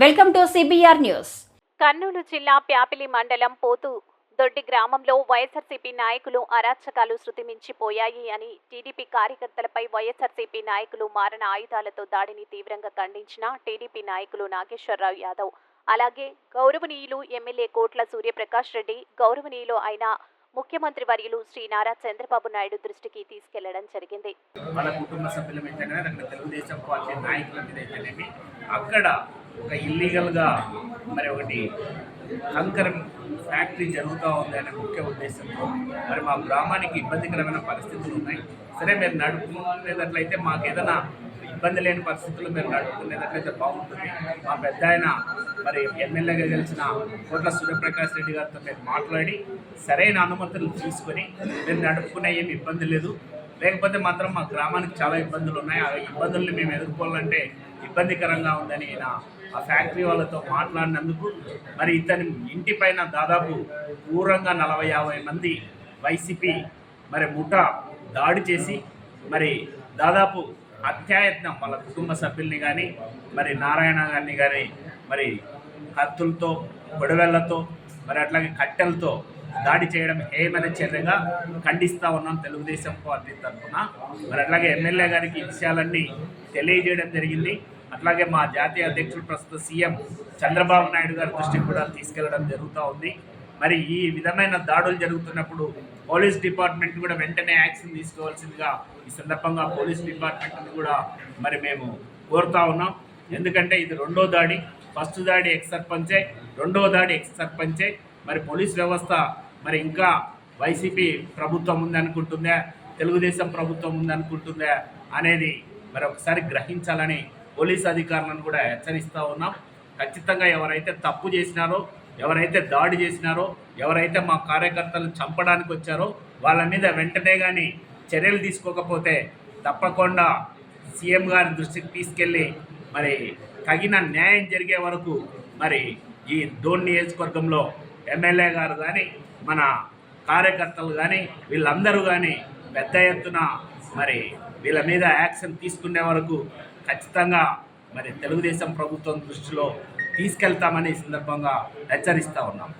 Welcome to CBR news Kurnool జిల్లా ప్యాపిలి మండలం పోతు దొడ్డి గ్రామంలో వైఎస్ఆర్సీపీ నాయకులు అరాచకాలు శృతిమించిపోయాయి అని టీడీపీ కార్యకర్తలపై వైఎస్ఆర్సీపీ నాయకులు మారణ ఆయుధాలతో దాడిని తీవ్రంగా ఖండించిన టీడీపీ నాయకులు నాగేశ్వరరావు యాదవ్. అలాగే గౌరవనీయులు ఎమ్మెల్యే కోట్ల సూర్యప్రకాష్ రెడ్డి గౌరవనీయులు అయిన ముఖ్యమంత్రి వర్యులు శ్రీ నారా చంద్రబాబు నాయుడు దృష్టికి తీసుకెళ్ళడం జరిగింది. వాళ్ళ కుటుంబ సభ్యుల తెలుగుదేశం పార్టీ నాయకుల మీద అక్కడ ఒక ఇల్లీగల్గా మరి ఒకటి కంకరం ఫ్యాక్టరీ జరుగుతూ ఉంది అనే ముఖ్య ఉద్దేశంతో మరి మా గ్రామానికి ఇబ్బందికరమైన పరిస్థితులు ఉన్నాయి. సరే మీరు నడుపుకునేటట్లయితే మాకు ఏదైనా ఇబ్బంది లేని పరిస్థితుల్లో మీరు నడుపుకునేటట్లయితే బాగుంటుంది. మా పెద్ద ఆయన మరి ఎమ్మెల్యేగా గెలిచిన కోట్ల సూర్యప్రకాష్ రెడ్డి గారితో మీరు మాట్లాడి సరైన అనుమతులు తీసుకొని మీరు నడుపుకునే ఏమి ఇబ్బంది లేదు. లేకపోతే మాత్రం మా గ్రామానికి చాలా ఇబ్బందులు ఉన్నాయి. ఆ ఇబ్బందుల్ని మేము ఎదుర్కోవాలంటే ఇబ్బందికరంగా ఉందని నా ఆ ఫ్యాక్టరీ వాళ్ళతో మాట్లాడినందుకు మరి ఇతని ఇంటి పైన దాదాపు దూరంగా నలభై యాభై మంది వైసీపీ మరి ముఠా దాడి చేసి మరి దాదాపు అత్యాయత్నం వాళ్ళ కుటుంబ సభ్యుల్ని కానీ మరి నారాయణ గారిని కానీ మరి కత్తులతో గొడవెళ్ళతో మరి అట్లాగే కట్టెలతో దాడి చేయడం ఏమైనా చర్యగా ఖండిస్తూ ఉన్నాం తెలుగుదేశం పార్టీ తరఫున. మరి అట్లాగే ఎమ్మెల్యే గారికి ఈ విషయాలన్నీ తెలియజేయడం జరిగింది. అట్లాగే మా జాతీయ అధ్యక్షుడు ప్రస్తుత సీఎం చంద్రబాబు నాయుడు గారి దృష్టికి కూడా తీసుకెళ్ళడం జరుగుతూ ఉంది. మరి ఈ విధమైన దాడులు జరుగుతున్నప్పుడు పోలీస్ డిపార్ట్మెంట్ కూడా వెంటనే యాక్షన్ తీసుకోవాల్సిందిగా ఈ సందర్భంగా పోలీస్ డిపార్ట్మెంట్ని కూడా మరి మేము కోరుతా ఉన్నాం. ఎందుకంటే ఇది రెండో దాడి. ఫస్ట్ దాడి ఎక్స్ సర్పంచే రెండో దాడి ఎక్స్ సర్పంచే. మరి పోలీస్ వ్యవస్థ మరి ఇంకా వైసీపీ ప్రభుత్వం ఉందనుకుంటుందా తెలుగుదేశం ప్రభుత్వం ఉందనుకుంటుందా అనేది మరి ఒకసారి గ్రహించాలని పోలీస్ అధికారులను కూడా హెచ్చరిస్తూ ఉన్నాం. ఖచ్చితంగా ఎవరైతే తప్పు చేసినారో ఎవరైతే దాడి చేసినారో ఎవరైతే మా కార్యకర్తలను చంపడానికి వచ్చారో వాళ్ళ మీద వెంటనే కానీ చర్యలు తీసుకోకపోతే తప్పకుండా సీఎం గారి దృష్టికి తీసుకెళ్ళి మరి తగిన న్యాయం జరిగే వరకు మరి ఈ డోన్ నియోజకవర్గంలో ఎమ్మెల్యే గారు కానీ మన కార్యకర్తలు కానీ వీళ్ళందరూ కానీ పెద్ద ఎత్తున మరి వీళ్ళ మీద యాక్షన్ తీసుకునే వరకు ఖచ్చితంగా మరి తెలుగుదేశం ప్రభుత్వం దృష్టిలో తీసుకెళ్తామని సందర్భంగా హెచ్చరిస్తూ ఉన్నాం.